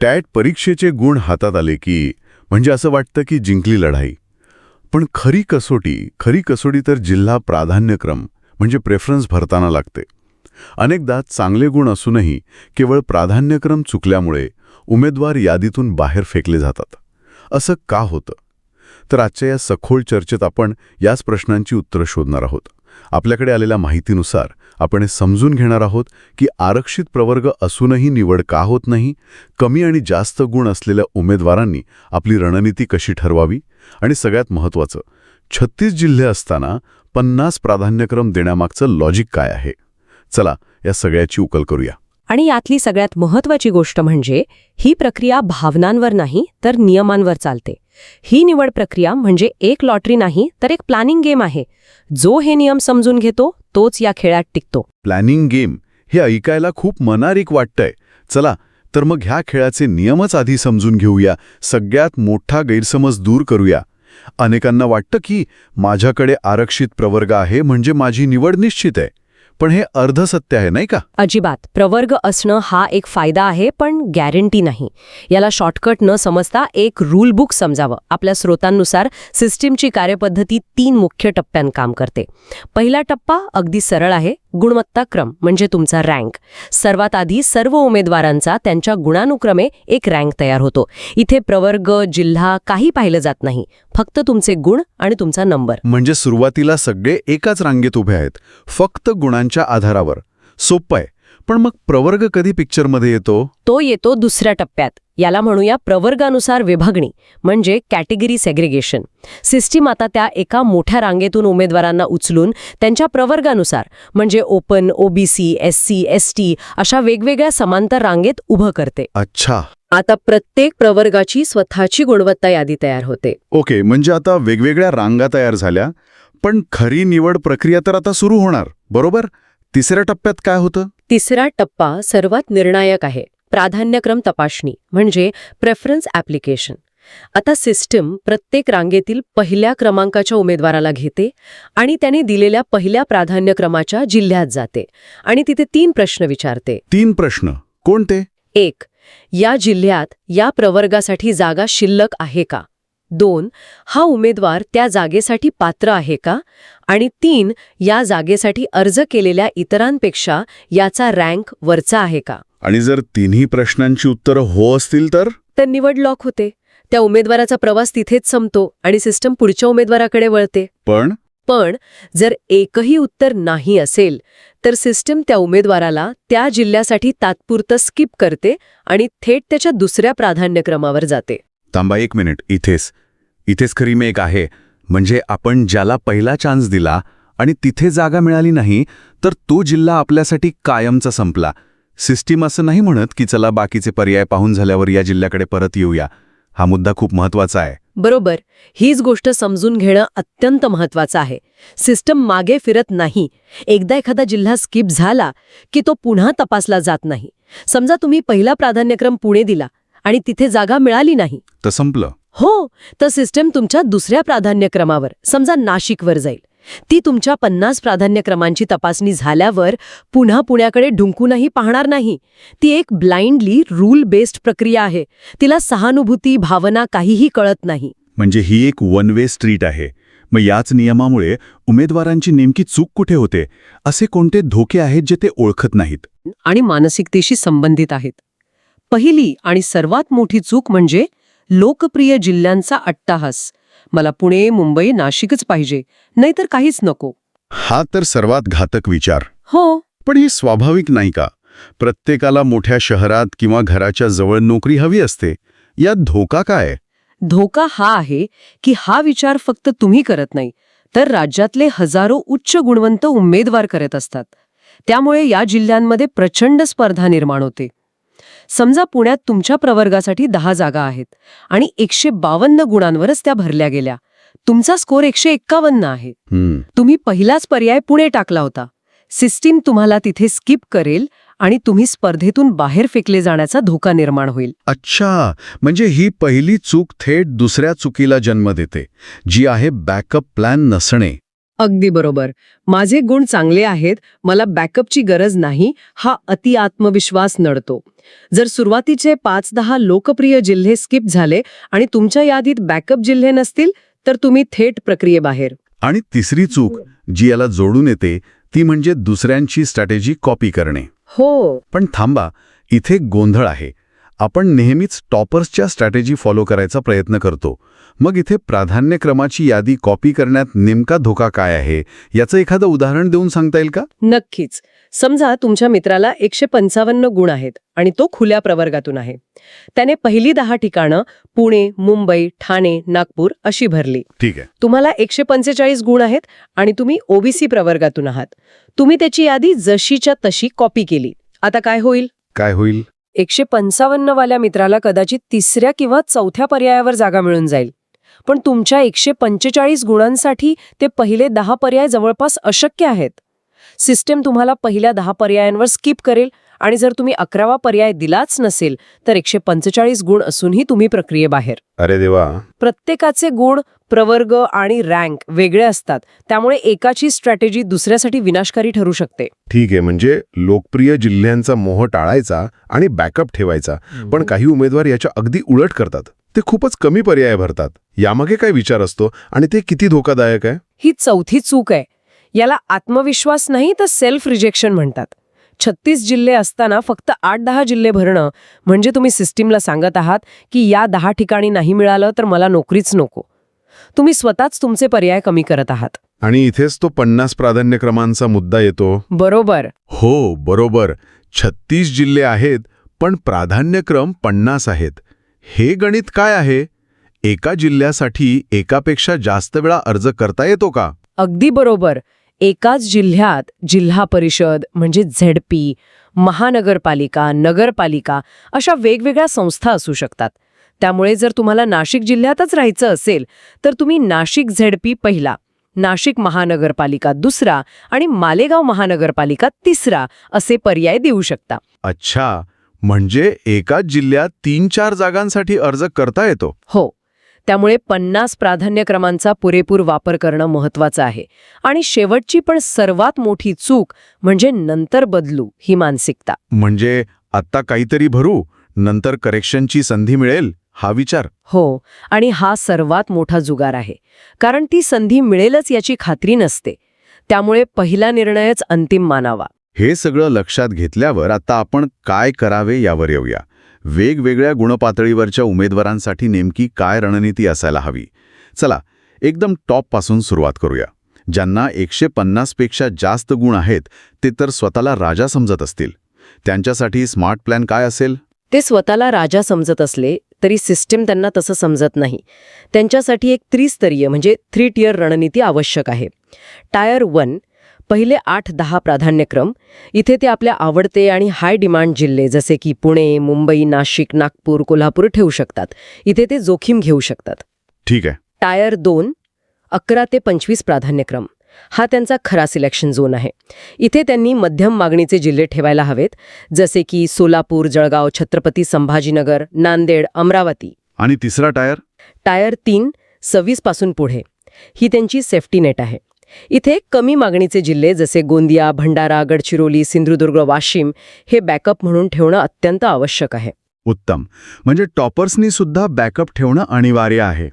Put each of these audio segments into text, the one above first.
Tat परीक्षेचे गुण हातात आले की म्हणजे असं वाटतं की जिंकली लढाई. पण खरी कसोटी खरी कसोटी तर जिल्हा प्राधान्यक्रम म्हणजे प्रेफरन्स भरताना लागते. अनेकदा चांगले गुण असूनही केवळ प्राधान्यक्रम चुकल्यामुळे उमेदवार यादीतून बाहेर फेकले जातात. असं का होतं? तर आजच्या या सखोल चर्चेत आपण याच प्रश्नांची उत्तरं शोधणार आहोत. आपल्याकडे आलेल्या माहितीनुसार आपण हे समजून घेणार आहोत की आरक्षित प्रवर्ग असूनही निवड का होत नाही कमी आणि जास्त गुण असलेल्या उमेदवारांनी आपली रणनीती कशी ठरवावी? आणि सगळ्यात महत्त्वाचं छत्तीस जिल्हे असताना पन्नास प्राधान्यक्रम देण्यामागचं लॉजिक काय आहे? चला या सगळ्याची उकल करूया. आणि यातली सगळ्यात महत्वाची गोष्ट म्हणजे ही प्रक्रिया भावनांवर नाही तर नियमांवर चालते. ही निवड प्रक्रिया म्हणजे एक लॉटरी नाही तर एक प्लॅनिंग गेम आहे. जो हे नियम समजून घेतो तोच या खेळात टिकतो. प्लॅनिंग गेम हे ऐकायला खूप मनारिक वाटतंय. चला तर मग ह्या खेळाचे नियमच आधी समजून घेऊया. सगळ्यात मोठा गैरसमज दूर करूया. अनेकांना वाटतं की माझ्याकडे आरक्षित प्रवर्ग आहे म्हणजे माझी निवड निश्चित आहे. पण हे अर्धसत्य आहे नाही का? अजिबात. प्रवर्ग असणं हा एक फायदा आहे पण गॅरंटी नाही. याला शॉर्टकट न समजता एक रूल बुक समजावं. आपल्या स्रोतांनुसार सिस्टीमची कार्यपद्धती तीन मुख्य टप्प्यां काम करते. पहिला टप्पा अगदी सरळ आहे गुणवत्ता क्रम म्हणजे तुमचा रँक सर्वात आधी सर्व उमेदवारांचा त्यांच्या गुणानुक्रमे एक रँक तयार होतो. इथे प्रवर्ग जिल्हा काही पाहिलं जात नाही. फक्त तुमचे गुण आणि तुमचा नंबर. म्हणजे सुरुवातीला सगळे एकाच रांगेत उभे आहेत. फक्त गुणांच्या आधारावर. सोपं आहे. पण मग प्रवर्ग कधी पिक्चरमध्ये येतो? तो येतो दुसऱ्या टप्प्यात. याला म्हणूया प्रवर्गानुसार विभागणी म्हणजे कॅटेगरी सेग्रिगेशन सिस्टीम आता त्या एका मोठ्या रांगेतून उमेदवारांना उचलून त्यांच्या प्रवर्गानुसार म्हणजे ओपन ओबीसी एससी एसटी अशा वेगवेगळ्या समांतर रांगेत उभं करते. अच्छा. आता प्रत्येक प्रवर्गाची स्वतःची गुणवत्ता यादी तयार होते. ओके म्हणजे आता वेगवेगळ्या रांगा तयार झाल्या पण खरी निवड प्रक्रिया तर आता सुरू होणार बरोबर? तिसऱ्या टप्प्यात काय होतं? तिसरा टप्पा सर्वात निर्णायक आहे प्राधान्यक्रम तपासणी म्हणजे प्रेफरन्स ॲप्लिकेशन आता सिस्टम प्रत्येक रांगेतील पहिल्या क्रमांकाच्या उमेदवाराला घेते आणि त्याने दिलेल्या पहिल्या प्राधान्यक्रमाच्या जिल्ह्यात जाते आणि तिथे तीन प्रश्न विचारते. तीन प्रश्न. कोणते? एक या जिल्ह्यात या प्रवर्गासाठी जागा शिल्लक आहे का? दोन हा उमेदवार त्या जागेसाठी पात्र आहे का? आणि तीन या जागेसाठी अर्ज केलेल्या इतरांपेक्षा याचा रँक वरचा आहे का? आणि जर तिन्ही प्रश्नांची उत्तरं हो असतील तर? तर निवड लॉक होते. त्या उमेदवाराचा प्रवास तिथेच संपतो आणि सिस्टम पुढच्या उमेदवाराकडे वळते. पण? पण जर एकही उत्तर नाही असेल तर सिस्टम त्या उमेदवाराला त्या जिल्ह्यासाठी तात्पुरतं स्किप करते आणि थेट त्याच्या दुसऱ्या प्राधान्यक्रमावर जाते. थांबा एक मिनिट इथेच. इथेच खरी मेक आहे. म्हणजे आपण ज्याला पहिला चान्स दिला आणि तिथे जागा मिळाली नाही तर तो जिल्हा आपल्यासाठी कायमचा संपला. सिस्टीम असं नाही म्हणत की चला बाकीचे पर्याय पाहून झाल्यावर या जिल्ह्याकडे परत येऊया. हा मुद्दा खूप महत्त्वाचा आहे. बरोबर. हीच गोष्ट समजून घेणं अत्यंत महत्वाचं आहे. सिस्टम मागे फिरत नाही. एकदा एखादा जिल्हा स्किप झाला की तो पुन्हा तपासला जात नाही. समजा तुम्ही पहिला प्राधान्यक्रम पुणे दिला. आणि तिथे जागा मिळाली नाही. तर संपलं. हो तर सिस्टम तुमच्या दुसऱ्या प्राधान्यक्रमावर समजा नाशिकवर जाईल. ती तुमच्या पन्नास प्राधान्यक्रमांची तपासणी झाल्यावर पुन्हा पुण्याकडे ढुंकूनही पाहणार नाही. ती एक ब्लाइंडली रूल बेस्ड प्रक्रिया आहे. तिला सहानुभूती भावना काहीही कळत नाही. म्हणजे ही एक वन वे स्ट्रीट आहे. मग याच नियमामुळे उमेदवारांची नेमकी चूक कुठे होते? असे कोणते धोके आहेत जे ते ओळखत नाहीत? आणि मानसिकतेशी संबंधित आहेत? पहिली आणि सर्वात मोठी चूक म्हणजे लोकप्रिय जिल्ह्यांचा अट्टाहास. मला पुणे मुंबई नाशिकच पाहिजे नाहीतर काहीच नको. हा तर सर्वात घातक विचार. हो. पण ही स्वाभाविक नाही का? प्रत्येकाला मोठ्या शहरात किंवा घराच्या जवळ नोकरी हवी असते. यात धोका काय? धोका हा आहे की हा विचार फक्त तुम्ही करत नाही तर राज्यातले हजारो उच्च गुणवंत उमेदवार करत असतात. त्यामुळे या जिल्ह्यांमध्ये प्रचंड स्पर्धा निर्माण होते. समजा पुण्यात तुमच्या प्रवर्गासाठी दहा जागा आहेत आणि एकशे बावन्न गुणांवरच त्या भरल्या गेल्या. तुमचा स्कोर एकशे एक्कावन्न आहे. तुम्ही पहिलाच पर्याय पुणे टाकला होता. सिस्टीम तुम्हाला तिथे स्किप करेल आणि तुम्ही स्पर्धेतून बाहेर फेकले जाण्याचा धोका निर्माण होईल. अच्छा. म्हणजे ही पहिली चूक थेट दुसऱ्या चुकीला जन्म देते जी आहे बॅकअप प्लॅन नसणे. अगदी बरोबर. माझे गुण चांगले आहेत मला बॅकअपची गरज नाही हा अति आत्मविश्वास नडतो. जर सुरुवातीचे पाच दहा लोकप्रिय जिल्हे स्किप झाले आणि तुमच्या यादीत बॅकअप जिल्हे नसतील तर तुम्ही थेट प्रक्रियेबाहेर. आणि तिसरी चूक जी याला जोडून येते ती म्हणजे दुसऱ्यांची स्ट्रॅटेजी कॉपी करणे. हो. पण थांबा इथे गोंधळ आहे. आपण नेहमीच टॉपर्सच्या स्ट्रॅटेजी फॉलो करायचा प्रयत्न करतो. मग इथे प्राधान्यक्रमाची यादी कॉपी करण्यात नेमका धोका काय आहे? याचं एखादं उदाहरण देऊन सांगता येईल का? नक्कीच. समजा तुमच्या मित्राला एकशे पंचावन्न गुण आहेत आणि तो खुल्या प्रवर्गातून आहे. त्याने पहिली दहा ठिकाणं पुणे मुंबई ठाणे नागपूर अशी भरली. ठीक आहे. तुम्हाला एकशे पंचेचाळीस गुण आहेत आणि तुम्ही ओबीसी प्रवर्गातून आहात. तुम्ही त्याची यादी जशीच्या तशी कॉपी केली. आता काय होईल? काय होईल? एकशे पंचावन्न वाल्या मित्राला कदाचित तिसऱ्या किंवा चौथ्या पर्यायावर जागा मिळून जाईल. पण तुमच्या एकशे पंचेचाळीस गुणांसाठी ते पहिले दहा पर्याय जवळपास अशक्य आहेत. सिस्टेम तुम्हाला पहिल्या दहा पर्यायांवर स्किप करेल आणि जर तुम्ही अकरावा पर्याय दिलाच नसेल तर एकशे पंचेचाळीस गुण असूनही तुम्ही प्रक्रियेबाहेर. अरे देवा. प्रत्येकाचे गुण प्रवर्ग आणि रँक वेगळे असतात. त्यामुळे एकाची स्ट्रॅटेजी दुसऱ्यासाठी विनाशकारी ठरू शकते. ठीक आहे म्हणजे लोकप्रिय जिल्ह्यांचा मोह टाळायचा आणि बॅकअप ठेवायचा. पण काही उमेदवार याच्या अगदी उलट करतात. ते खूपच कमी पर्याय भरतात. यामागे काय विचार असतो आणि ते किती धोकादायक आहे? ही चौथी चूक आहे. याला आत्मविश्वास नाही तर सेल्फ रिजेक्शन म्हणतात. छत्तीस जिल्हे असताना फक्त आठ दहा जिल्हे भरणं म्हणजे तुम्ही सिस्टीमला सांगत आहात की या दहा ठिकाणी नाही मिळालं तर मला नोकरीच नको. तुम्ही स्वतःच तुमचे पर्याय कमी करत आहात. आणि इथेच तो पन्नास प्राधान्यक्रमांचा मुद्दा येतो. बरोबर. हो बरोबर. छत्तीस जिल्हे आहेत पण प्राधान्यक्रम पन्नास आहेत. हे गणित काय आहे? एका जिल्ह्यासाठी एकापेक्षा जास्त वेळा अर्ज करता येतो का? अगदी बरोबर. एकाच जिल्ह्यात जिल्हा परिषद म्हणजे झेडपी महानगरपालिका नगरपालिका अशा वेगवेगळ्या संस्था असू शकतात. त्यामुळे जर तुम्हाला नाशिक जिल्ह्यातच राहायचं असेल तर तुम्ही नाशिक झेडपी पहिला नाशिक महानगरपालिका दुसरा आणि मालेगाव महानगरपालिका तिसरा असे पर्याय देऊ शकता. अच्छा म्हणजे एकाच जिल्ह्यात तीन चार जागांसाठी अर्ज करता येतो? हो. त्यामुळे पन्नास प्राधान्यक्रमांचा पुरेपूर वापर करणं महत्वाचं आहे. आणि शेवटची पण सर्वात मोठी चूक म्हणजे नंतर बदलू ही मानसिकता. म्हणजे आत्ता काहीतरी भरू नंतर करेक्शनची संधी मिळेल हा विचार. हो आणि हा सर्वात मोठा जुगार आहे. कारण ती संधी मिळेलच याची खात्री नसते. त्यामुळे पहिला निर्णयच अंतिम मानावा. हे सगळं लक्षात घेतल्यावर आता आपण काय करावे यावर येऊया. वेगवेगळ्या गुणपातळीवरच्या उमेदवारांसाठी नेमकी काय रणनीती असायला हवी? चला एकदम टॉपपासून सुरुवात करूया. ज्यांना एकशे पन्नासपेक्षा जास्त गुण आहेत ते तर स्वतःला राजा समजत असतील. त्यांच्यासाठी स्मार्ट प्लॅन काय असेल? ते स्वतःला राजा समजत असले तरी सिस्टीम त्यांना तसं समजत नाही. त्यांच्यासाठी एक त्रिस्तरीय म्हणजे थ्री टियर रणनीती आवश्यक आहे. टायर वन पहिले आठ दहा प्राधान्यक्रम. इथे ते आपल्या आवडते आणि हाय डिमांड जिल्हे जसे की पुणे मुंबई नाशिक नागपूर कोल्हापूर ठेवू शकतात. इथे ते जोखीम घेऊ शकतात. ठीक आहे. टायर दोन अकरा ते पंचवीस प्राधान्यक्रम. हा त्यांचा खरा सिलेक्शन झोन आहे. इथे त्यांनी मध्यम मागणीचे जिल्हे ठेवायला हवेत जसे की सोलापूर जळगाव छत्रपती संभाजीनगर नांदेड अमरावती. आणि तिसरा टायर? टायर तीन सव्वीसपासून पुढे. ही त्यांची सेफ्टी नेट आहे. इथे कमी मागणीचे जिल्हे जसे गोंदिया भंडारा गडचिरोली सिंधुदुर्ग वाशिम हे बॅकअप म्हणून ठेवणं अत्यंत आवश्यक आहे. उत्तम. म्हणजे टॉपर्सनी सुद्धा बॅकअप ठेवणं अनिवार्य आहे.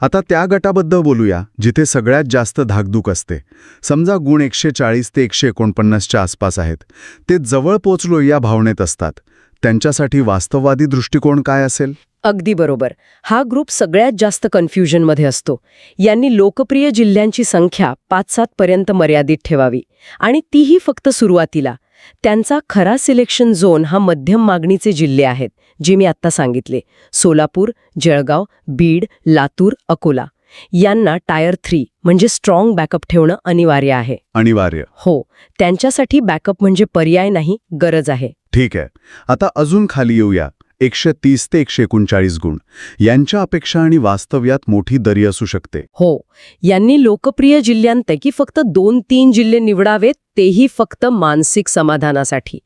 आता त्या गटाबद्दल बोलूया जिथे सगळ्यात जास्त धाकधूक असते. समजा गुण एकशे चाळीस ते एकशे एकोणपन्नासच्या आसपास आहेत. ते जवळ पोचलो या भावनेत असतात. त्यांच्यासाठी वास्तववादी दृष्टिकोन काय असेल? अगदी बरोबर. हा ग्रुप सगळ्यात जास्त कन्फ्युजनमध्ये असतो. यांनी लोकप्रिय जिल्ह्यांची संख्या पाच सात पर्यंत मर्यादित ठेवावी. आणि तीही फक्त सुरुवातीला. त्यांचा खरा सिलेक्शन झोन हा मध्यम मागणीचे जिल्हे आहेत जे मी आत्ता सांगितले. सोलापूर जळगाव बीड लातूर अकोला. यांना टायर थ्री म्हणजे स्ट्रॉंग बॅकअप ठेवणं अनिवार्य आहे. अनिवार्य. हो त्यांच्यासाठी बॅकअप म्हणजे पर्याय नाही गरज आहे. ठीक आहे. आता अजून खाली येऊया. एकशे तीस ते एकशे एकोणचाळीस गुण. यांच्या अपेक्षा आणि वास्तव्यात मोठी दरी असू शकते. हो यांनी लोकप्रिय जिल्ह्यांपैकी फक्त दोन तीन जिल्हे निवडावेत तेही फक्त मानसिक समाधानासाठी.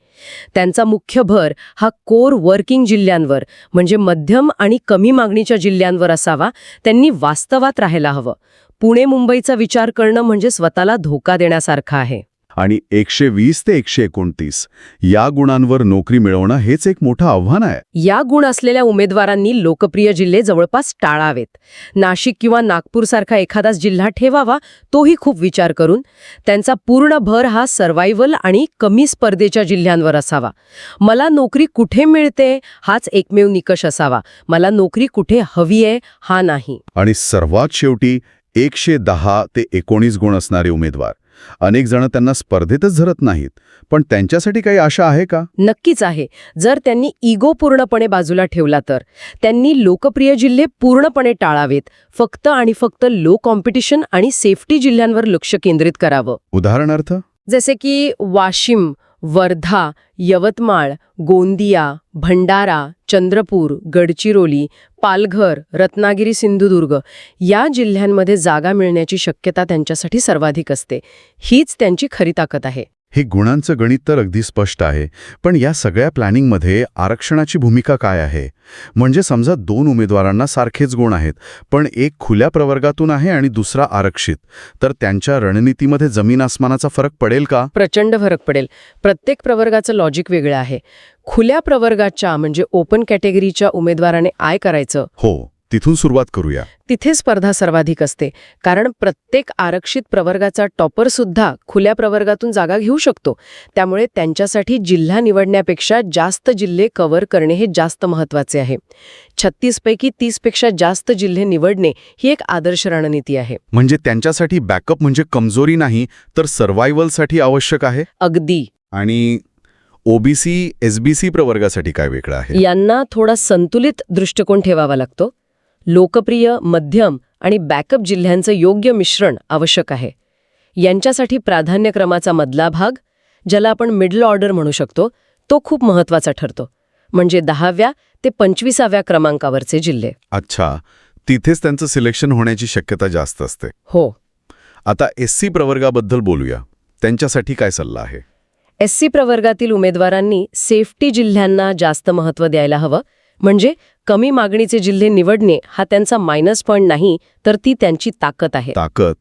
त्यांचा मुख्य भर हा कोर वर्किंग जिल्ह्यांवर म्हणजे मध्यम आणि कमी मागणीच्या जिल्ह्यांवर असावा त्यांनी वास्तवात राहायला हवं. पुणे मुंबईचा विचार करणं म्हणजे स्वतःला धोका देण्यासारखं आहे. आणि एकशे वीस ते एकशे एकोणतीस. या गुणांवर नोकरी मिळवणं हेच एक मोठं आव्हान आहे. या गुण असलेल्या उमेदवारांनी लोकप्रिय जिल्हे जवळपास टाळावेत. नाशिक किंवा नागपूरसारखा एखादाच जिल्हा ठेवावा तोही खूप विचार करून. त्यांचा पूर्ण भर हा सर्व्हायव्हल आणि कमी स्पर्धेच्या जिल्ह्यांवर असावा. मला नोकरी कुठे मिळते हाच एकमेव निकष असावा. मला नोकरी कुठे हवी आहे हा नाही. आणि सर्वात शेवटी एकशे दहा ते एकोणीस गुण असणारे उमेदवार. अनेक जण त्यांना स्पर्धेतच धरत नाहीत. पण त्यांच्यासाठी काही आशा आहे का? नक्कीच आहे. जर त्यांनी इगो पूर्णपणे बाजूला ठेवला तर. त्यांनी लोकप्रिय जिल्हे पूर्णपणे टाळावेत. फक्त आणि फक्त लो कॉम्पिटिशन आणि सेफ्टी जिल्ह्यांवर लक्ष केंद्रित करावं. उदाहरणार्थ? जसे की वाशिम वर्धा यवतमाळ गोंदिया भंडारा चंद्रपूर गडचिरोली पालघर रत्नागिरी सिंधुदुर्ग या जिल्ह्यांमध्ये जागा मिळण्याची शक्यता त्यांच्यासाठी सर्वाधिक असते. हीच त्यांची खरी ताकद आहे. हे गुणांचं गणित तर अगदी स्पष्ट आहे पण या सगळ्या प्लॅनिंगमध्ये आरक्षणाची भूमिका काय आहे? म्हणजे समजा दोन उमेदवारांना सारखेच गुण आहेत पण एक खुल्या प्रवर्गातून आहे आणि दुसरा आरक्षित तर त्यांच्या रणनीतीमध्ये जमीन आसमानाचा फरक पडेल का? प्रचंड फरक पडेल. प्रत्येक प्रवर्गाचं लॉजिक वेगळं आहे. खुल्या प्रवर्गाच्या म्हणजे ओपन कॅटेगरीच्या उमेदवाराने आय करायचं. हो. तिथून सुरुवात करूया. तिथे स्पर्धा सर्वाधिक असते. कारण प्रत्येक आरक्षित प्रवर्गाचा टॉपर सुद्धा खुल्या प्रवर्गातून जागा घेऊ शकतो. त्यामुळे त्यांच्यासाठी जिल्हा निवडण्यापेक्षा जास्त जिल्हे कव्हर करणे हे जास्त महत्त्वाचे आहे. छत्तीसपैकी तीसपेक्षा जास्त जिल्हे निवडणे ही एक आदर्श रणनीती आहे. म्हणजे त्यांच्यासाठी बॅकअप म्हणजे कमजोरी नाही तर सर्व्हायव्हलसाठी आवश्यक आहे? अगदी. आणि ओबीसी एसबीसी प्रवर्गासाठी काय वेगळं आहे? यांना थोडा संतुलित दृष्टिकोन ठेवावा लागतो. लोकप्रिय मध्यम आणि बॅकअप जिल्ह्यांचं योग्य मिश्रण आवश्यक आहे. यांच्यासाठी प्राधान्यक्रमाचा मधला भाग ज्याला आपण मिडल ऑर्डर म्हणू शकतो तो खूप महत्त्वाचा ठरतो. म्हणजे दहाव्या ते पंचवीसाव्या क्रमांकावरचे जिल्हे. अच्छा. तिथेच त्यांचं सिलेक्शन होण्याची शक्यता जास्त असते. हो. आता एस सी प्रवर्गाबद्दल बोलूया. त्यांच्यासाठी काय सल्ला आहे? एस सी प्रवर्गातील उमेदवारांनी सेफ्टी जिल्ह्यांना जास्त महत्त्व द्यायला हवं. म्हणजे कमी मागणीचे जिल्हे निवडणे हा त्यांचा मायनस पॉईंट नाही तर ती त्यांची ताकद आहे. ताकद?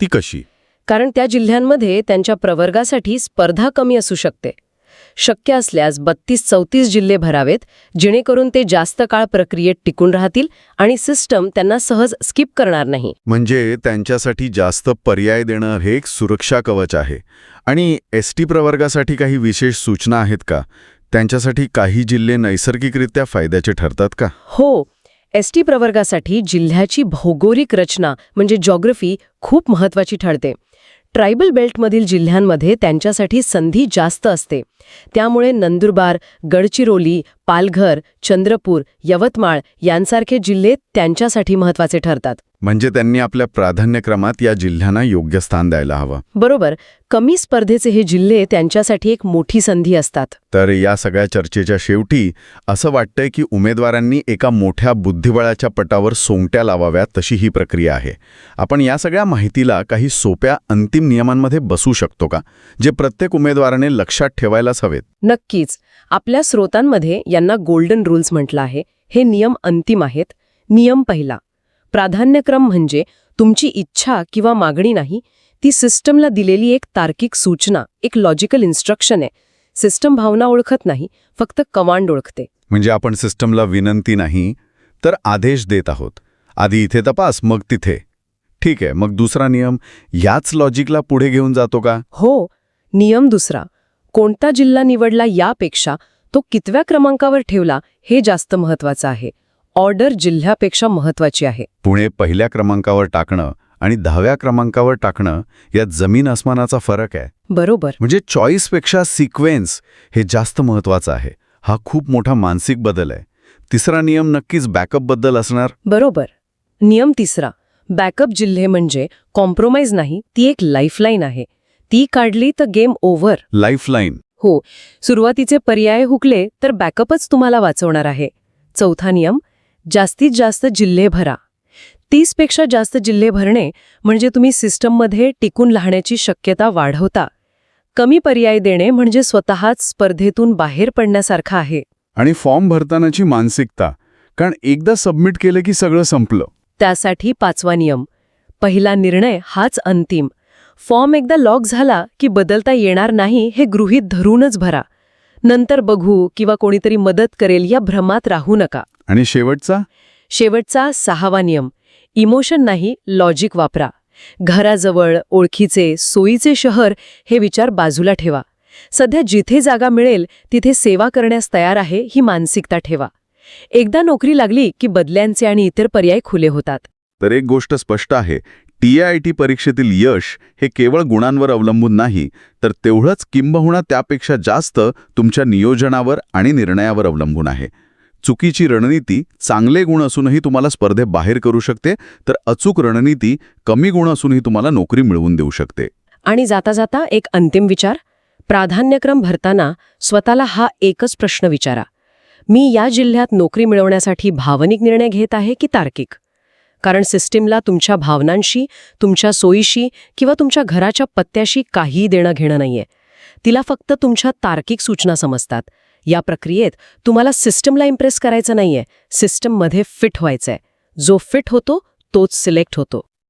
ती कशी? कारण त्या जिल्ह्यांमध्ये त्यांच्या प्रवर्गासाठी स्पर्धा कमी असू शकते. शक्य असल्यास बत्तीस चौतीस जिल्हे भरावेत जेणेकरून ते जास्त काळ प्रक्रियेत टिकून राहतील आणि सिस्टम त्यांना सहज स्किप करणार नाही. म्हणजे त्यांच्यासाठी जास्त पर्याय देणं हे एक सुरक्षा कवच आहे. आणि एस टी प्रवर्गासाठी काही विशेष सूचना आहेत का? त्यांच्यासाठी काही जिल्हे नैसर्गिकरित्या फायद्याचे ठरतात का? हो. एस टी प्रवर्गासाठी जिल्ह्याची भौगोलिक रचना म्हणजे जॉग्रफी खूप महत्वाची ठरते. ट्रायबल बेल्टमधील जिल्ह्यांमध्ये त्यांच्यासाठी संधी जास्त असते. त्यामुळे नंदुरबार गडचिरोली पालघर चंद्रपूर यवतमाळ यांसारखे जिल्हे त्यांच्यासाठी महत्त्वाचे ठरतात. म्हणजे त्यांनी आपल्या प्राधान्यक्रमात या जिल्ह्यांना योग्य स्थान द्यायला हवं. बरोबर. कमी स्पर्धेचे हे जिल्हे त्यांच्यासाठी एक मोठी संधी असतात. तर या सगळ्या चर्चेच्या शेवटी असं वाटतंय की उमेदवारांनी एका मोठ्या बुद्धिबळाच्या पटावर सोंगट्या लावाव्यात तशी ही प्रक्रिया आहे. आपण या सगळ्या माहितीला काही सोप्या अंतिम नियमांमध्ये बसू शकतो का? जे प्रत्येक उमेदवाराने लक्षात ठेवायलाच हवेत. नक्कीच. आपल्या स्रोतांमध्ये यांना गोल्डन रूल्स म्हटलं आहे. हे नियम अंतिम आहेत. नियम पहिला. प्राधान्यक्रम म्हणजे तुमची इच्छा किंवा मागणी नाही ती सिस्टमला दिलेली एक तार्किक सूचना एक लॉजिकल इन्स्ट्रक्शन आहे. सिस्टम भावना ओळखत नाही फक्त कमांड ओळखते. म्हणजे आपण सिस्टमला विनंती नाही तर आदेश देत आहोत. आधी इथे तपास मग तिथे. ठीक आहे मग दुसरा नियम याच लॉजिकला पुढे घेऊन जातो का? हो नियम दुसरा. कोणता जिल्हा निवडला यापेक्षा तो कितव्या क्रमांकावर ठेवला हे जास्त महत्वाचं आहे. ऑर्डर जिल्ह्यापेक्षा महत्वाची आहे. पुणे पहिल्या क्रमांकावर टाकणं आणि दहाव्या क्रमांकावर टाकणं यात जमीन आसमानाचा फरक आहे. बरोबर. म्हणजे चॉईसपेक्षा सिक्वेन्स हे जास्त महत्वाचं आहे. हा खूप मोठा मानसिक बदल आहे. तिसरा नियम नक्कीच बॅकअपबद्दल असणार. बरोबर. नियम तिसरा. बॅकअप जिल्हे म्हणजे कॉम्प्रोमाइज नाही ती एक लाईफलाईन आहे. ती काढली तर गेम ओव्हर लाईफलाईन हो. सुरुवातीचे पर्याय हुकले तर बॅकअपच तुम्हाला वाचवणार आहे. चौथा नियम जास्तीत जास्त जिल्हे भरा. तीसपेक्षा जास्त जिल्हे भरणे म्हणजे तुम्ही सिस्टममध्ये टिकून राहण्याची शक्यता वाढवता. कमी पर्याय देणे म्हणजे स्वतःच स्पर्धेतून बाहेर पडण्यासारखं आहे. आणि फॉर्म भरतानाची मानसिकता कारण एकदा सबमिट केलं की सगळं संपलं. त्यासाठी पाचवा नियम. पहिला निर्णय हाच अंतिम. फॉर्म एकदा लॉक झाला की बदलता येणार नाही हे गृहीत धरूनच भरा. नंतर बघू किंवा कोणीतरी मदत करेल या भ्रमात राहू नका. आणि शेवटचा? शेवटचा सहावा नियम. इमोशन नाही लॉजिक वापरा. घराजवळ ओळखीचे सोयीचे शहर हे विचार बाजूला ठेवा. सध्या जिथे जागा मिळेल तिथे सेवा करण्यास तयार आहे ही मानसिकता ठेवा. एकदा नोकरी लागली की बदल्यांचे आणि इतर पर्याय खुले होतात. तर एक गोष्ट स्पष्ट आहे टी आय टी परीक्षेतील यश हे केवळ गुणांवर अवलंबून नाही तर तेवढंच किंबहुना त्यापेक्षा जास्त तुमच्या नियोजनावर आणि निर्णयावर अवलंबून आहे. चुकीची रणनीती चांगले गुण असूनही तुम्हाला स्पर्धे बाहेर करू शकते तर अचूक रणनीती कमी गुण असूनही तुम्हाला नोकरी मिळवून देऊ शकते. आणि जाता जाता एक अंतिम विचार प्राधान्यक्रम भरताना स्वतःला हा एकच प्रश्न विचारा. मी या जिल्ह्यात नोकरी मिळवण्यासाठी भावनिक निर्णय घेत आहे की तार्किक? कारण सिस्टीमला तुमच्या भावनांशी तुमच्या सोयीशी किंवा तुमच्या घराच्या पत्त्याशी काहीही देणं घेणं नाहीये. तिला फक्त तुमच्या तार्किक सूचना समजतात. या प्रक्रियेत तुम्हाला सिस्टमला इम्प्रेस करायचं नाहीये. सिस्टममध्ये फिट व्हायचंय. जो फिट होतो तोच सिलेक्ट होतो.